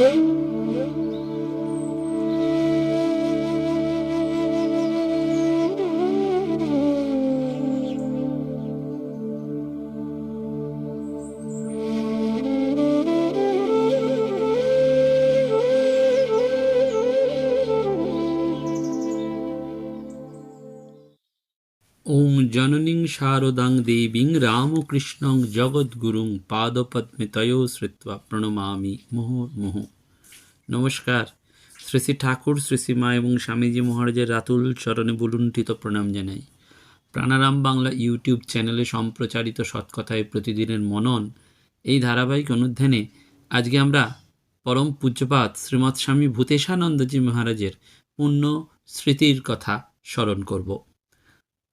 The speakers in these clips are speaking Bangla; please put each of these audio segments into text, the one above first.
Música শারদাং দেবীং রামকৃষ্ণং জগদ্গুরুং পাদপদ্মে তয় শ্রুত্বা প্রণমামি মুহুর্মুহ নমস্কার শ্রী শ্রী ঠাকুর শ্রী শ্রী মা এবং স্বামীজি মহারাজের রাতুল চরণে বুলুণ্ঠিত প্রণাম জানাই। প্রাণারাম বাংলা ইউটিউব চ্যানেলে সম্প্রচারিত সৎকথায় প্রতিদিনের মনন এই ধারাবাহিক অনুধ্যানে আজকে আমরা পরম পূজ্যপাত শ্রীমৎ স্বামী ভূতেশানন্দজি মহারাজের পুণ্য স্মৃতির কথা স্মরণ করব।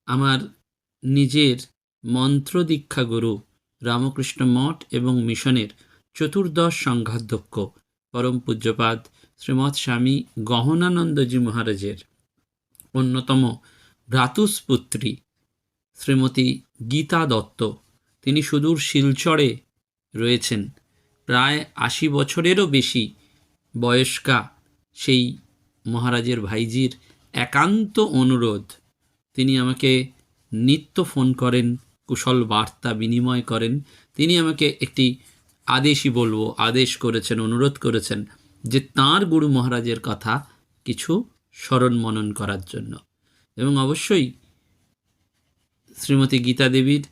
আমার নিজের মন্ত্র দীক্ষা গুরু রামকৃষ্ণ মঠ এবং মিশনের চতুর্দশ সংঘাধ্যক্ষ, পরম পূজ্যপাদ শ্রীমৎ স্বামী গহনানন্দজি মহারাজের অন্যতম ভ্রাতুস্পুত্রী শ্রীমতী গীতা দত্ত। তিনি সুদূর শিলচরে রয়েছেন। প্রায় আশি বছরেরও বেশি বয়স্কা সেই মহারাজের ভাইজির একান্ত অনুরোধ। তিনি আমাকে নিত্য ফোন করেন, কুশল বার্তা বিনিময় করেন। তিনি আমাকে একটি আদেশই বলব, আদেশ করেছেন, অনুরোধ করেছেন যে তাঁর গুরু মহারাজের কথা কিছু স্মরণ মনন করার জন্য। এবং অবশ্যই শ্রীমতী গীতা দেবীর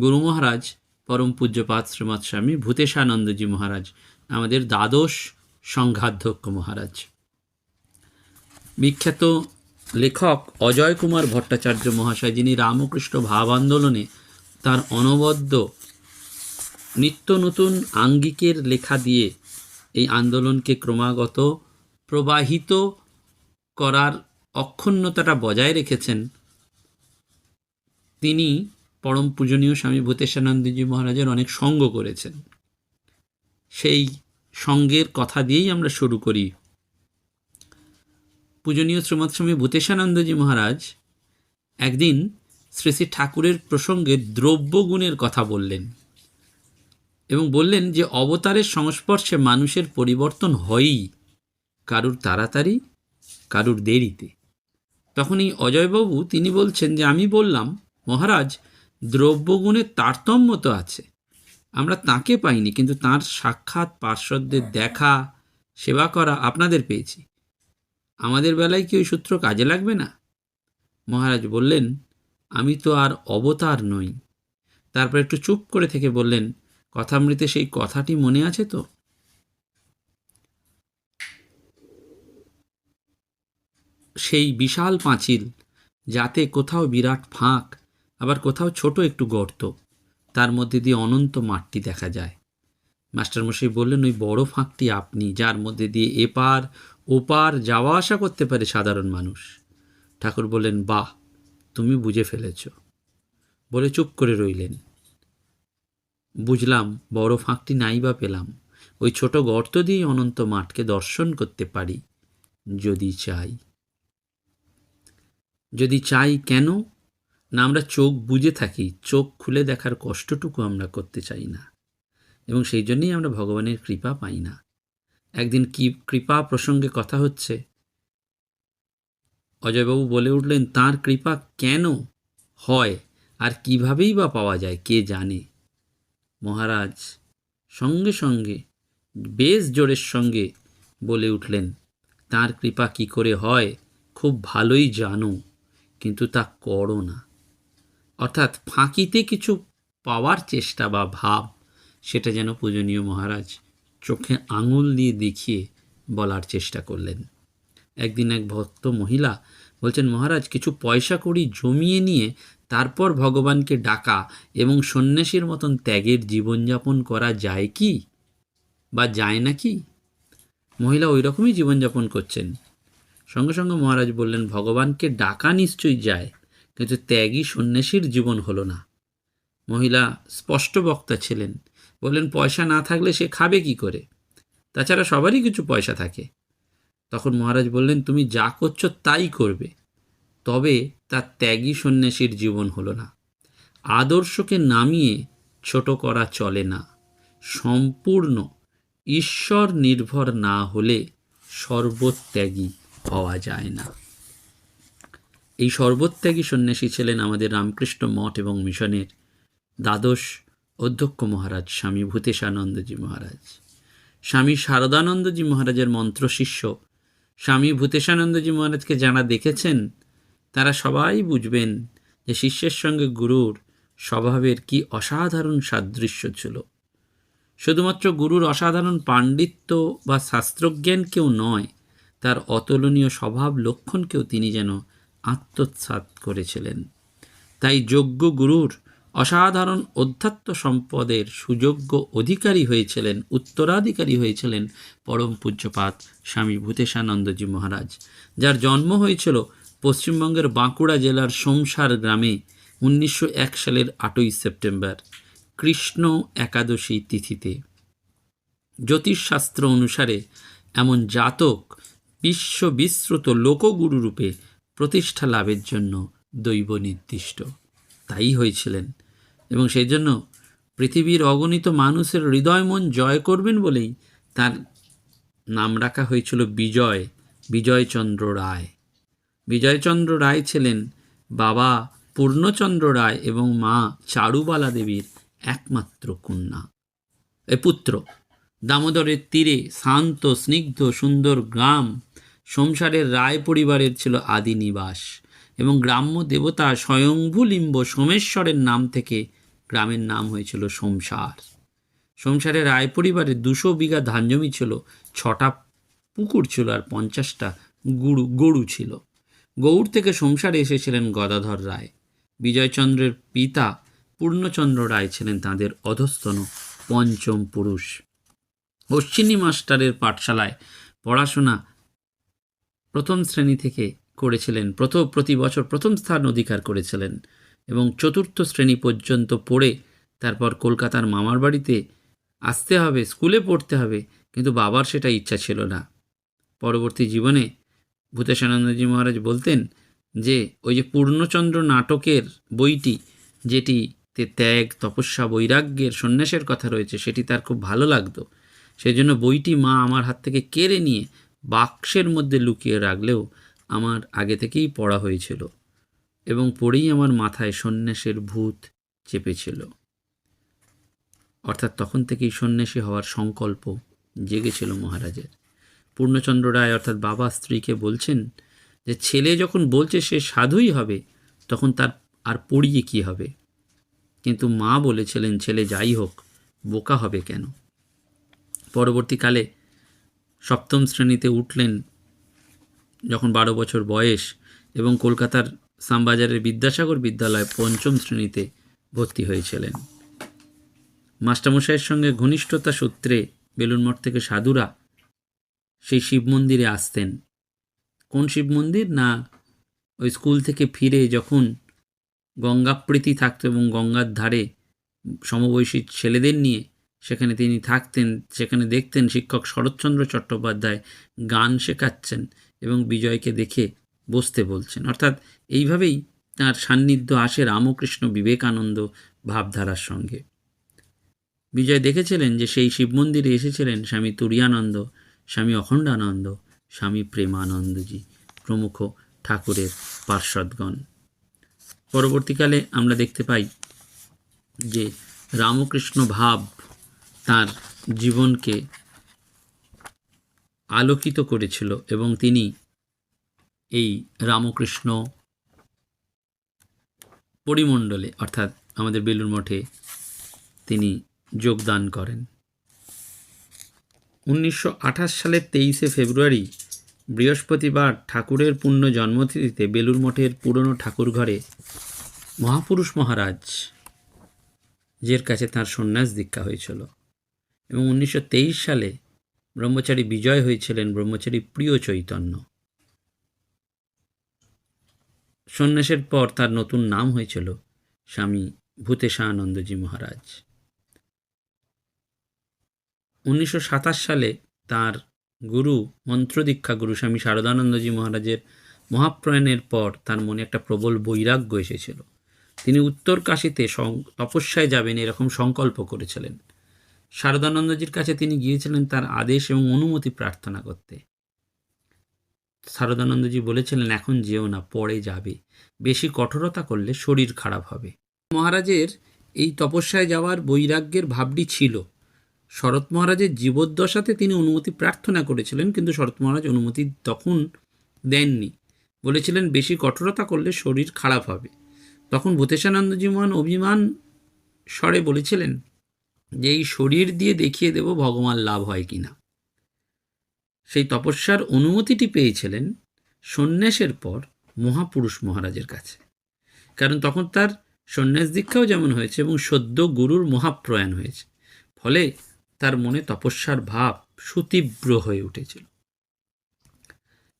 গুরু মহারাজ, পরম পূজ্যপাত শ্রীমৎ স্বামী ভূতেশানন্দজি মহারাজ, আমাদের দ্বাদশ সংঘাধ্যক্ষ মহারাজ। বিখ্যাত লেখক অজয় কুমার ভট্টাচার্য মহাশয়, যিনি রামকৃষ্ণ ভাব আন্দোলনে তার অনবদ্য নিত্য নতুন আঙ্গিকের লেখা দিয়ে এই আন্দোলনকে ক্রমাগত প্রবাহিত করার অক্ষুণ্ণতাটা বজায় রেখেছেন তিনি পরম পূজনীয় স্বামী ভূতেশানন্দজি মহারাজের অনেক সঙ্গ করেছেন। সেই সঙ্গের কথা দিয়েই আমরা শুরু করি। পূজনীয় শ্রীমৎ স্বামী ভূতেশানন্দজি মহারাজ একদিন শ্রী শ্রী ঠাকুরের প্রসঙ্গে দ্রব্যগুণের কথা বললেন এবং বললেন যে অবতারের সংস্পর্শে মানুষের পরিবর্তন হয়ই, কারুর তাড়াতাড়ি, কারুর দেরিতে। তখন এই অজয়বাবু তিনি বলছেন যে আমি বললাম, মহারাজ দ্রব্যগুণের তারতম্য তো আছে, আমরা তাকে পাইনি, কিন্তু তার সাক্ষাৎ পার্শ্বদের দেখা, সেবা করা আপনাদের পেয়েছি। আমাদের বেলায় কি ওই সূত্র কাজে লাগবে না? মহারাজ বললেন, আমি তো আর অবতার নই। তারপর একটু চুপ করে থেকে বললেন, কথামৃতে সেই কথাটি মনে আছে তো? সেই বিশাল পাঁচিল, যাতে কোথাও বিরাট ফাঁক, আবার কোথাও ছোট একটু গর্ত, তার মধ্যে দিয়ে অনন্ত মাঠটি দেখা যায়। মাস্টারমশাই বললেন, ওই বড় ফাঁকটি আপনি, যার মধ্যে দিয়ে এপার ওপার যাওয়া আসা করতে পারে সাধারণ মানুষ। ঠাকুর বললেন, বাহ, তুমি বুঝে ফেলেছ। বলে চুপ করে রইলেন। বুঝলাম, বড় ফাঁকটি নাই বা পেলাম। ওই ছোট গর্ত দিয়েই অনন্ত মাঠকে দর্শন করতে পারি, যদি চাই। যদি চাই কেন? না, আমরা চোখ বুঝে থাকি, চোখ খুলে দেখার কষ্টটুকু আমরা করতে চাই না। এবং সেই জন্যই আমরা ভগবানের কৃপা পাই না। একদিন কি কৃপা প্রসঙ্গে কথা হচ্ছে? অজয়বাবু বলে উঠলেন, তার কৃপা কেন হয়? আর কিভাবেই বা পাওয়া যায়? কে জানে? মহারাজ সঙ্গে সঙ্গে, বেশ জোরের সঙ্গে বলে উঠলেন, তার কৃপা কি করে হয়? খুব ভালোই জানো, কিন্তু তা করো না। অর্থাৎ ফাঁকিতে কিছু পাওয়ার চেষ্টা বা ভাব, সেটা যেন পূজনীয় মহারাজ চোখে আঙুল দিয়ে দেখিয়ে বলার চেষ্টা করলেন। একদিন এক ভক্ত মহিলা বলছেন, মহারাজ, কিছু পয়সা কড়ি জমিয়ে নিয়ে তারপর ভগবানকে ডাকা এবং সন্ন্যাসীর মতন ত্যাগের জীবনযাপন করা যায় কি বা যায় না কি? মহিলা ওই রকমই জীবনযাপন করছেন। সঙ্গে সঙ্গে মহারাজ বললেন, ভগবানকে ডাকা নিশ্চয়ই যায়, কিন্তু ত্যাগী সন্ন্যাসীর জীবন হলো না। মহিলা স্পষ্ট বক্তা ছিলেন। বললেন, পয়সা না থাকলে সে খাবে কি করে? তাছাড়া সবারই কিছু পয়সা থাকে। তখন মহারাজ বললেন, তুমি যা করছ তাই করবে, তবে তার ত্যাগী সন্ন্যাসীর জীবন হলো না। আদর্শকে নামিয়ে ছোট করা চলে না। সম্পূর্ণ ঈশ্বর নির্ভর না হলে সর্বত্যাগী হওয়া যায় না। এই সর্বত্যাগী সন্ন্যাসী ছিলেন আমাদের রামকৃষ্ণ মঠ এবং মিশনের দ্বাদশ অধ্যক্ষ মহারাজ, স্বামী ভূতেশানন্দজি মহারাজ। স্বামী শারদানন্দজি মহারাজের মন্ত্রশিষ্য স্বামী ভূতেশানন্দজি মহারাজকে যারা দেখেছেন, তারা সবাই বুঝবেন যে শিষ্যের সঙ্গে গুরুর স্বভাবের কি অসাধারণ সাদৃশ্য ছিল। শুধুমাত্র গুরুর অসাধারণ পাণ্ডিত্য বা শাস্ত্রজ্ঞান কেউ নয়, তার অতুলনীয় স্বভাব লক্ষণকেও তিনি যেন আত্মসাৎ করেছিলেন। তাই যোগ্য গুরুর অসাধারণ অধ্যাত্ম সম্পদের সুযোগ্য অধিকারী হয়েছিলেন, উত্তরাধিকারী হয়েছিলেন পরম পূজ্যপাত স্বামী ভূতেশানন্দজি মহারাজ, যার জন্ম হয়েছিল পশ্চিমবঙ্গের বাঁকুড়া জেলার সোমসার গ্রামে উনিশশো এক সালের আটই সেপ্টেম্বর, কৃষ্ণ একাদশী তিথিতে। জ্যোতিষশাস্ত্র অনুসারে এমন জাতক বিশ্ব বিশ্রুত লোকগুরুরূপে প্রতিষ্ঠা লাভের জন্য দৈব নির্দিষ্ট তাই হয়েছিলেন এবং সেই জন্য পৃথিবীর অগণিত মানুষের হৃদয় মন জয় করবেন বলেই তার নাম রাখা হয়েছিল বিজয়, বিজয়চন্দ্র রায়। বিজয়চন্দ্র রায় ছিলেন বাবা পূর্ণচন্দ্র রায় এবং মা চারুবালা দেবীর একমাত্র কন্যা। এ পুত্র, দামোদরের তীরে শান্ত, স্নিগ্ধ, সুন্দর গ্রাম, সংসারের রায় পরিবারের ছিল আদি নিবাস এবং গ্রাম্য দেবতা স্বয়ংভূলিম্ব সোমেশ্বরের নাম থেকে গ্রামের নাম হয়েছিল সোমসার। সংসারের রায় পরিবারে দুশো বিঘা ধান জমি ছিল, ছটা পুকুর ছিল আর পঞ্চাশটা গুরু, গরু ছিল। গৌড় থেকে সংসারে এসেছিলেন গদাধর রায়। বিজয়চন্দ্রের পিতা পূর্ণচন্দ্র রায় ছিলেন তাঁদের অধস্তন পঞ্চম পুরুষ। অশ্বিনী মাস্টারের পাঠশালায় পড়াশোনা প্রথম শ্রেণি থেকে করেছিলেন প্রথম প্রতি বছর প্রথম স্থান অধিকার করেছিলেন। এবং চতুর্থ শ্রেণি পর্যন্ত পড়ে তারপর কলকাতার মামার বাড়িতে আসতে হবে, স্কুলে পড়তে হবে, কিন্তু বাবার সেটা ইচ্ছা ছিল না। পরবর্তী জীবনে ভূতেশানন্দজি মহারাজ বলতেন যে, ওই যে পূর্ণচন্দ্র নাটকের বইটি যেটিতে ত্যাগ, তপস্যা, বৈরাগ্যের সন্ন্যাসের কথা রয়েছে, সেটি তার খুব ভালো লাগতো। সেই জন্য বইটি মা আমার হাত থেকে কেড়ে নিয়ে বাক্সের মধ্যে লুকিয়ে রাখলেও আমার আগে থেকেই পড়া হয়েছিল। এবং পড়েই আমার মাথায় সন্ন্যাসের ভূত চেপেছিল। অর্থাৎ তখন থেকেই সন্ন্যাসী হওয়ার সংকল্প জেগেছিল মহারাজের। পূর্ণচন্দ্র রায় অর্থাৎ বাবা স্ত্রীকে বলছেন যে, ছেলে যখন বলছে সে সাধুই হবে, তখন তার আর পড়িয়ে কি হবে? কিন্তু মা বলেছিলেন, ছেলে যাই হোক, বোকা হবে কেন? পরবর্তীকালে সপ্তম শ্রেণীতে উঠলেন যখন বারো বছর বয়স এবং কলকাতার শ্যামবাজারের বিদ্যাসাগর বিদ্যালয় পঞ্চম শ্রেণীতে ভর্তি হয়েছিলেন। মাস্টারমশাইয়ের সঙ্গে ঘনিষ্ঠতা সূত্রে বেলুন মঠ থেকে সাধুরা সেই শিব মন্দিরে আসতেন। কোন শিব মন্দির? না, ওই স্কুল থেকে ফিরে যখন গঙ্গাপ্রীতি থাকতো এবং গঙ্গার ধারে সমবয়সী ছেলেদের নিয়ে সেখানে তিনি থাকতেন, সেখানে দেখতেন শিক্ষক শরৎচন্দ্র চট্টোপাধ্যায় গান শেখাচ্ছেন এবং বিজয়কে দেখে বসতে বলছেন। অর্থাৎ এইভাবেই তার সান্নিধ্য আসে রামকৃষ্ণ বিবেকানন্দ ভাবধারার সঙ্গে। বিজয় দেখেছিলেন যে সেই শিব মন্দিরে এসেছিলেন স্বামী তুরিয়ানন্দ, স্বামী অখণ্ডানন্দ, স্বামী প্রেমানন্দজি, প্রমুখ ঠাকুরের পার্শ্বদগণ। পরবর্তীকালে আমরা দেখতে পাই যে রামকৃষ্ণ ভাব তার জীবনকে আলোকিত করেছিল এবং তিনি এই রামকৃষ্ণ পরিমণ্ডলে, অর্থাৎ আমাদের বেলুর মঠে তিনি যোগদান করেন। উনিশশো আঠাশ সালের তেইশে ফেব্রুয়ারি বৃহস্পতিবার ঠাকুরের পূর্ণ জন্মতিথিতে বেলুর মঠের পুরনো ঠাকুর ঘরে মহাপুরুষ মহারাজ যের কাছে তার সন্ন্যাস দীক্ষা হয়েছিল এবং উনিশশো তেইশ সালে ব্রহ্মচারী বিজয় হয়েছিলেন ব্রহ্মচারী প্রিয় চৈতন্য। সন্ন্যাসের পর তার নতুন নাম হয়েছিল স্বামী ভূতেশানন্দজি মহারাজ। উনিশশো সাতাশ সালে তার গুরু মন্ত্রদীক্ষা গুরু স্বামী শারদানন্দজি মহারাজের মহাপ্রয়াণের পর তার মনে একটা প্রবল বৈরাগ্য এসেছিল। তিনি উত্তর কাশীতে তপস্যায় যাবেন এরকম সংকল্প করেছিলেন। শারদানন্দজির কাছে তিনি গিয়েছিলেন তার আদেশ এবং অনুমতি প্রার্থনা করতে। শারদানন্দজি বলেছিলেন, এখন যেও না, পরে যাবে। বেশি কঠোরতা করলে শরীর খারাপ হবে। মহারাজের এই তপস্যায় যাওয়ার বৈরাগ্যের ভাবটি ছিল। শরৎ মহারাজের জীবদ্দশাতে তিনি অনুমতি প্রার্থনা করেছিলেন, কিন্তু শরৎ মহারাজ অনুমতি তখন দেননি। বলেছিলেন, বেশি কঠোরতা করলে শরীর খারাপ হবে। তখন ভূতেশানন্দজি মহান অভিমান স্বরে বলেছিলেন যে, এই শরীর দিয়ে দেখিয়ে দেব ভগবান লাভ হয় কিনা। সেই তপস্যার অনুমতিটি পেয়েছিলেন সন্ন্যাসের পর মহাপুরুষ মহারাজের কাছে। কারণ তখন তার সন্ন্যাস দীক্ষাও যেমন হয়েছে এবং সদ্য গুরুর মহাপ্রয়াণ হয়েছে। ফলে তার মনে তপস্যার ভাব সুতীব্র হয়ে উঠেছিল।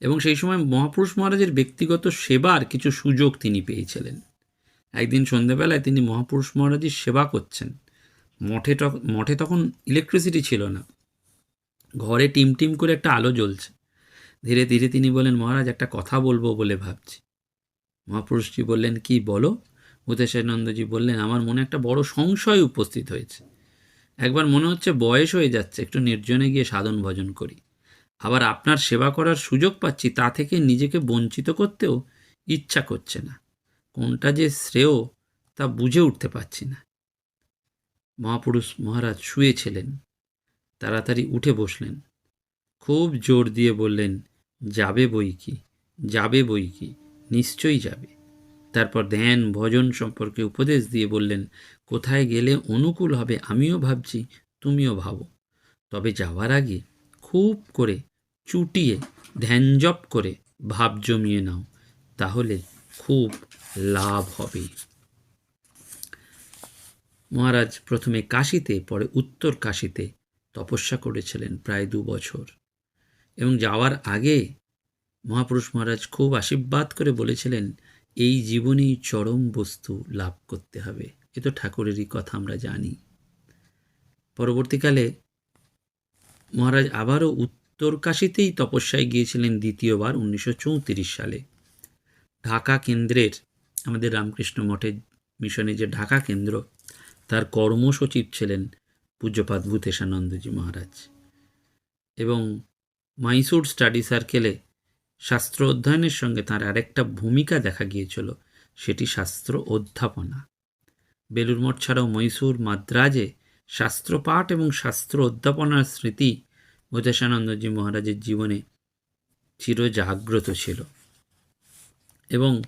এবং সেই সময় মহাপুরুষ মহারাজের ব্যক্তিগত সেবার কিছু সুযোগ তিনি পেয়েছিলেন। একদিন সন্ধেবেলায় তিনি মহাপুরুষ মহারাজের সেবা করছেন। মঠে মঠে তখন ইলেকট্রিসিটি ছিল না। ঘরে টিম টিম করে একটা আলো জ্বলছে। ধীরে ধীরে তিনি বলেন, মহারাজ, একটা কথা বলব বলে ভাবছি। মহাপুরুষজি বললেন, কি বলো? ভূতেশানন্দজি বললেন, আমার মনে একটা বড় সংশয় উপস্থিত হয়েছে। একবার মনে হচ্ছে বয়স হয়ে যাচ্ছে, একটু নির্জনে গিয়ে সাধন ভজন করি। আবার আপনার সেবা করার সুযোগ পাচ্ছি, তা থেকে নিজেকে বঞ্চিত করতেও ইচ্ছা করছে না। কোনটা যে শ্রেয়, তা বুঝে উঠতে পারছি না। মহাপুরুষ, মহারাজ শুয়েছিলেন তাড়াতাড়ি উঠে বসলেন। খুব জোর দিয়ে বললেন, যাবে বই কি? যাবে বই কি? নিশ্চয়ই যাবে। তারপর ধ্যান ভজন সম্পর্কে উপদেশ দিয়ে বললেন, কোথায় গেলে অনুকূল হবে আমিও ভাবছি, তুমিও ভাবো। তবে যাওয়ার আগে খুব করে চুটিয়ে ধ্যান জপ করে ভাব জমিয়ে নাও, তাহলে খুব লাভ হবে। মহারাজ প্রথমে কাশিতে, পরে উত্তর কাশিতে তপস্যা করেছিলেন প্রায় দু বছর। এবং যাওয়ার আগে মহাপুরুষ মহারাজ খুব আশীর্বাদ করে বলেছিলেন, এই জীবনেই চরম বস্তু লাভ করতে হবে। এ তো ঠাকুরেরই কথা, আমরা জানি। পরবর্তীকালে মহারাজ আবারও উত্তর কাশীতেই তপস্যায় গিয়েছিলেন দ্বিতীয়বার, উনিশশো চৌত্রিশ সালে। ঢাকা কেন্দ্রের, আমাদের রামকৃষ্ণ মঠের মিশনে যে ঢাকা কেন্দ্র, তার কর্মসচিব ছিলেন পূজ্যপাদ ভূতেশানন্দজি মহারাজ। এবং মাইসুর স্টাডি সার্কেলে শাস্ত্র অধ্যয়নের সঙ্গে তার আরেকটা ভূমিকা দেখা গিয়েছিল, সেটি শাস্ত্র অধ্যাপনা। বেলুর মঠ ছাড়াও মহীশূর মাদ্রাজে শাস্ত্রপাঠ এবং শাস্ত্র অধ্যাপনার স্মৃতি ভূতেশানন্দজি মহারাজের জীবনে চিরজাগ্রত ছিল। এবং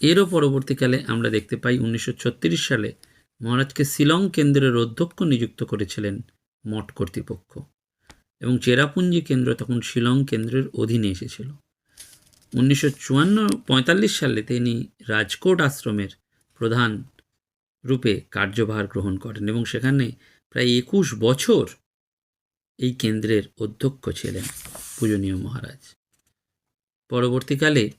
এরও পরবর্তীকালে আমরা দেখতে পাই উনিশশো ছত্রিশ সালে মহারাজকে শিলং কেন্দ্রের অধ্যক্ষ নিযুক্ত করেছিলেন মঠ কর্তৃপক্ষ। এবং চেরাপুঞ্জি কেন্দ্র তখন শিলং কেন্দ্রের অধীনে এসেছিল। উনিশশো চুয়ান্ন পঁয়তাল্লিশ সালে তিনি রাজকোট আশ্রমের প্রধান রূপে কার্যভার গ্রহণ করেন এবং সেখানে প্রায় একুশ বছর এই কেন্দ্রের অধ্যক্ষ ছিলেন পূজনীয় মহারাজ। পরবর্তীকালে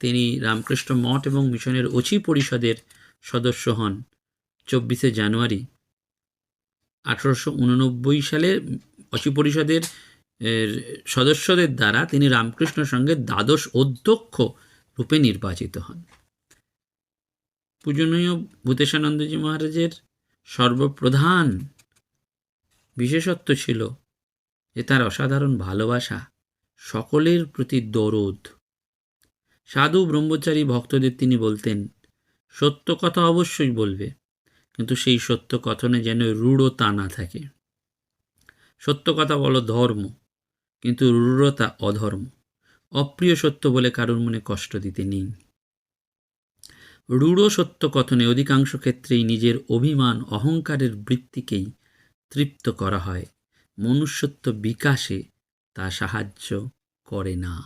তিনি রামকৃষ্ণ মঠ এবং মিশনের অচি পরিষদের সদস্য হন চব্বিশে জানুয়ারি আঠারোশো উননব্বই সালে অচি পরিষদের সদস্যদের দ্বারা তিনি রামকৃষ্ণ সঙ্গে দ্বাদশ অধ্যক্ষ রূপে নির্বাচিত হন। পূজনীয় ভূতেশানন্দজি মহারাজের সর্বপ্রধান বিশেষত্ব ছিল যে তার অসাধারণ ভালোবাসা, সকলের প্রতি দরদ। সাধু ব্রহ্মচারী ভক্তদের তিনি বলতেন, সত্য কথা অবশ্যই বলবে। কিন্তু সেই সত্য কথনে যেন রূঢ়তা না থাকে। সত্য কথা বলো ধর্ম, কিন্তু রূঢ়তা অধর্ম। অপ্রিয় সত্য বলে কারোর মনে কষ্ট দিতে নেই। রূঢ় সত্য কথনে অধিকাংশ ক্ষেত্রেই নিজের অভিমান, অহংকারের বৃত্তিকেই তৃপ্ত করা হয়। মনুষ্যত্ব বিকাশে তা সাহায্য করে না।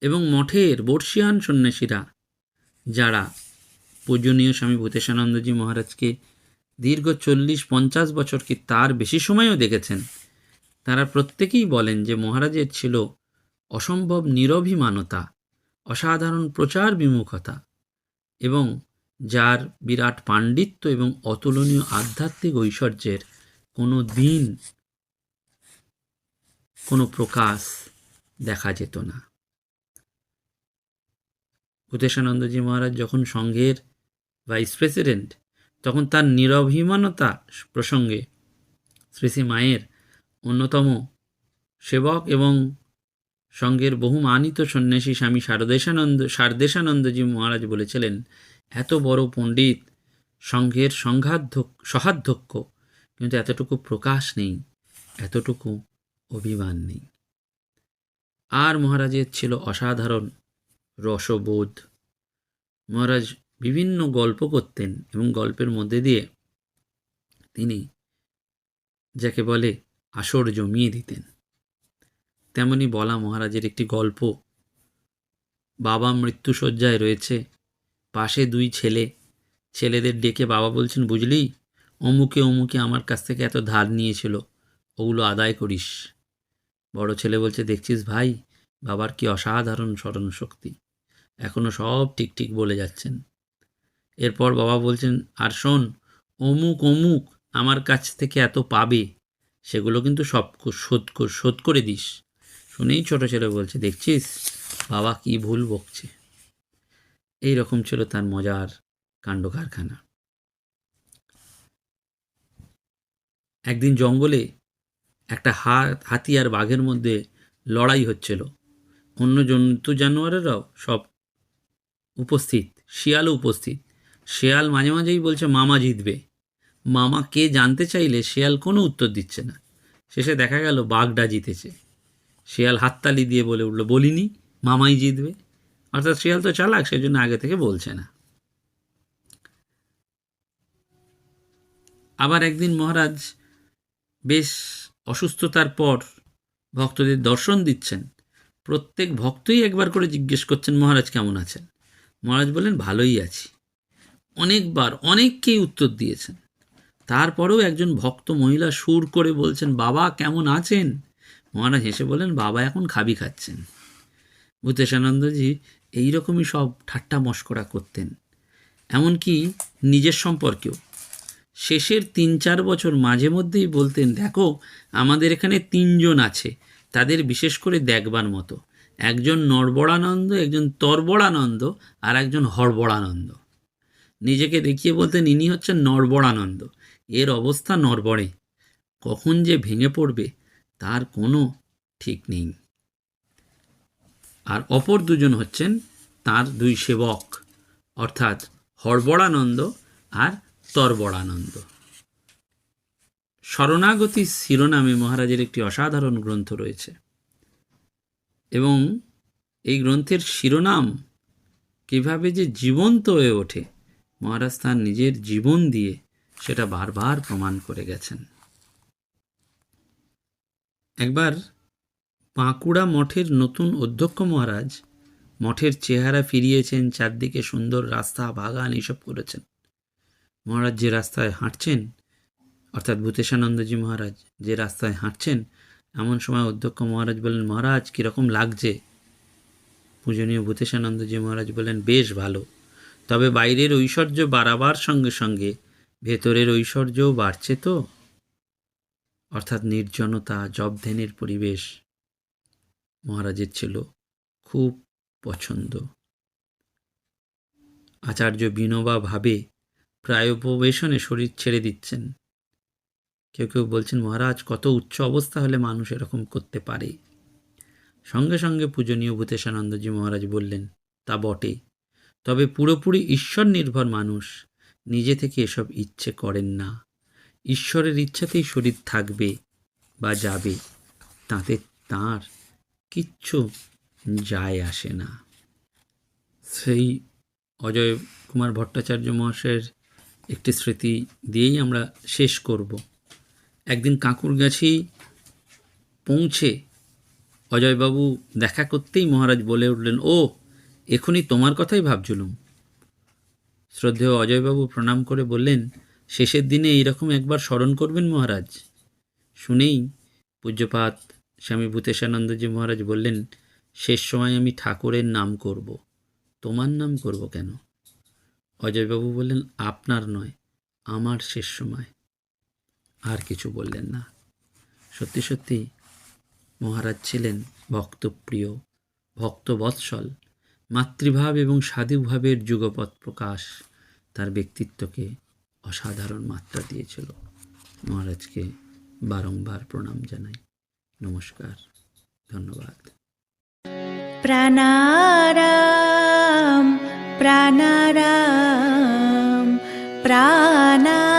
এবং মঠের বর্ষিয়ান সন্ন্যাসীরা, যারা পূজনীয় স্বামী ভূতেশানন্দজি মহারাজকে দীর্ঘ চল্লিশ পঞ্চাশ বছর কি তার বেশি সময়ও দেখেছেন? তারা প্রত্যেকেই বলেন যে মহারাজের ছিল অসম্ভব নিরভিমানতা, অসাধারণ প্রচার বিমুখতা এবং যার বিরাট পাণ্ডিত্য এবং অতুলনীয় আধ্যাত্মিক ঐশ্বর্যের কোনো দিন কোনো প্রকাশ দেখা যেত না। ভূতেশানন্দজি মহারাজ যখন সংঘের ভাইস প্রেসিডেন্ট, তখন তার নিরভিমানতা প্রসঙ্গে শ্রী শ্রী মায়ের অন্যতম সেবক এবং সঙ্গের বহু মানিত সন্ন্যাসী স্বামী শারদেশানন্দ শারদেশানন্দজি মহারাজ বলেছিলেন, এত বড় পণ্ডিত সংঘের সংঘাধ্যক্ষ, সহাধ্যক্ষ, কিন্তু এতটুকু প্রকাশ নেই, এতটুকু অভিমান নেই। আর মহারাজের ছিল অসাধারণ রসবোধ। মহারাজ বিভিন্ন গল্প করতেন এবং গল্পের মধ্যে দিয়ে তিনি যাকে বলে আসর জমিয়ে দিতেন। তেমনি বলা মহারাজের একটি গল্প, বাবা মৃত্যুসজ্জায় রয়েছে, পাশে দুই ছেলে, ছেলেদের ডেকে বাবা বলছেন, বুঝলি, অমুকে অমুকে আমার কাছ থেকে এত ধার নিয়েছিল, ওগুলো আদায় করিস। বড় ছেলে বলছে, দেখছিস ভাই, বাবার কি অসাধারণ স্মরণ শক্তি এখনও সব ঠিক ঠিক বলে যাচ্ছেন। এরপর বাবা বলছেন, আর শোন, অমুক অমুক আমার কাছ থেকে এত পাবে, সেগুলো কিন্তু সব শোধ শোধ করে দিস। শুনেই ছোট ছেলে বলছে, দেখছিস? বাবা কি ভুল বকছে। এই রকম ছিল তার মজার কাণ্ড কারখানা। একদিন জঙ্গলে একটা হাত, হাতি আর বাঘের মধ্যে লড়াই হচ্ছিল। অন্য জন্তু জানোয়ারেরাও সব উপস্থিত, শিয়ালও উপস্থিত। শেয়াল মাঝে মাঝেই বলছে, মামা জিতবে। মামা কে জানতে চাইলে শেয়াল কোনো উত্তর দিচ্ছে না। শেষে দেখা গেল বাঘডা জিতেছে। শিয়াল হাততালি দিয়ে বলে উঠল, বলিনি, মামাই জিতবে। অর্থাৎ শিয়াল তো চালাক সেই জন্য আগে থেকে বলছে না। আবার একদিন মহারাজ বেশ অসুস্থতার পর ভক্তদের দর্শন দিচ্ছেন। প্রত্যেক ভক্তই একবার করে জিজ্ঞেস করছেন, মহারাজ কেমন আছেন? মহারাজ বললেন, ভালোই আছি। অনেকবার অনেককেই উত্তর দিয়েছেন। তারপরেও একজন ভক্ত মহিলা সুর করে বলছেন, বাবা, কেমন আছেন? মহারাজ হেসে বলেন বাবা এখন খাবি খাচ্ছেন। ভূতেশানন্দজি এইরকমই সব ঠাট্টা মস্করা করতেন। এমনকি নিজের সম্পর্কেও। শেষের তিন চার বছর মাঝে মধ্যেই বলতেন, দেখো, আমাদের এখানে তিনজন আছে, তাদের বিশেষ করে দেখবার মতো। একজন নরবড়ানন্দ একজন তরবড়ানন্দ আর একজন হরবড়ানন্দ নিজেকে দেখিয়ে বলতেন ইনি হচ্ছেন নরবড়ানন্দ এর অবস্থা নরবড়ে কখন যে ভেঙে পড়বে, তার কোনো ঠিক নেই। আর অপর দুজন হচ্ছেন তার দুই সেবক, অর্থাৎ হরবড়ানন্দ আর তরবড়ানন্দ শরণাগতি শিরোনামে মহারাজের একটি অসাধারণ গ্রন্থ রয়েছে। এবং এই গ্রন্থের শিরোনাম কীভাবে যে জীবন্ত হয়ে ওঠে মহারাজ তার নিজের জীবন দিয়ে সেটা বারবার প্রমাণ করে গেছেন। একবার বাঁকুড়া মঠের নতুন অধ্যক্ষ মহারাজ মঠের চেহারা ফিরিয়েছেন, চারদিকে সুন্দর রাস্তা, বাগান এইসব করেছেন। মহারাজ যে রাস্তায় হাঁটছেন, অর্থাৎ ভূতেশানন্দজি মহারাজ যে রাস্তায় হাঁটছেন, এমন সময় অধ্যক্ষ মহারাজ বললেন, মহারাজ, কীরকম লাগছে? পূজনীয় ভূতেশানন্দজি মহারাজ বলেন বেশ ভালো। তবে বাইরের ঐশ্বর্য বাড়াবার সঙ্গে সঙ্গে ভেতরের ঐশ্বর্যও বাড়ছে তো? অর্থাৎ নির্জনতা জবধ্যানের পরিবেশ মহারাজের ছিল খুব পছন্দ। আচার্য বিনোবা ভাবে প্রায় উপবেশনে শরীর ছেড়ে দিচ্ছেন। কেউ কেউ বলছেন, মহারাজ, কত উচ্চ অবস্থা হলে মানুষ এরকম করতে পারে? সঙ্গে সঙ্গে পূজনীয় ভূতেশানন্দজি মহারাজ বললেন, তা বটে। তবে পুরোপুরি ঈশ্বর নির্ভর মানুষ। নিজে থেকে এসব ইচ্ছে করেন না। ঈশ্বরের ইচ্ছাতেই শরীর থাকবে বা যাবে, তাতে তার কিচ্ছু যায় আসে না। সেই অজয় কুমার ভট্টাচার্য মহাশয়ের একটি স্মৃতি দিয়েই আমরা শেষ করব। একদিন কাঁকুরগাছি পৌঁছে অজয়বাবু দেখা করতেই মহারাজ বলে উঠলেন ও এখনই তোমার কথাই ভাবছিলুম শ্রদ্ধেয় অজয়বাবু প্রণাম করে বললেন, শেষের দিনে এইরকম একবার স্মরণ করবেন মহারাজ? শুনেই পূজ্যপাত স্বামী ভূতেশানন্দজি মহারাজ বললেন, শেষ সময় আমি ঠাকুরের নাম করব। তোমার নাম করব কেন? অজয়বাবু বললেন, আপনার নয়, আমার শেষ সময়। আর কিছু বললেন না। সত্যি সত্যি মহারাজ ছিলেন ভক্তপ্রিয়, ভক্তবৎসল। মাতৃভাব এবং সাধুভাবের যুগপৎ প্রকাশ তার ব্যক্তিত্বকে অসাধারণ মাত্রা দিয়েছিল। মহারাজকে বারংবার প্রণাম জানাই। নমস্কার। ধন্যবাদ। প্রাণারাম প্রাণারাম প্রাণারাম।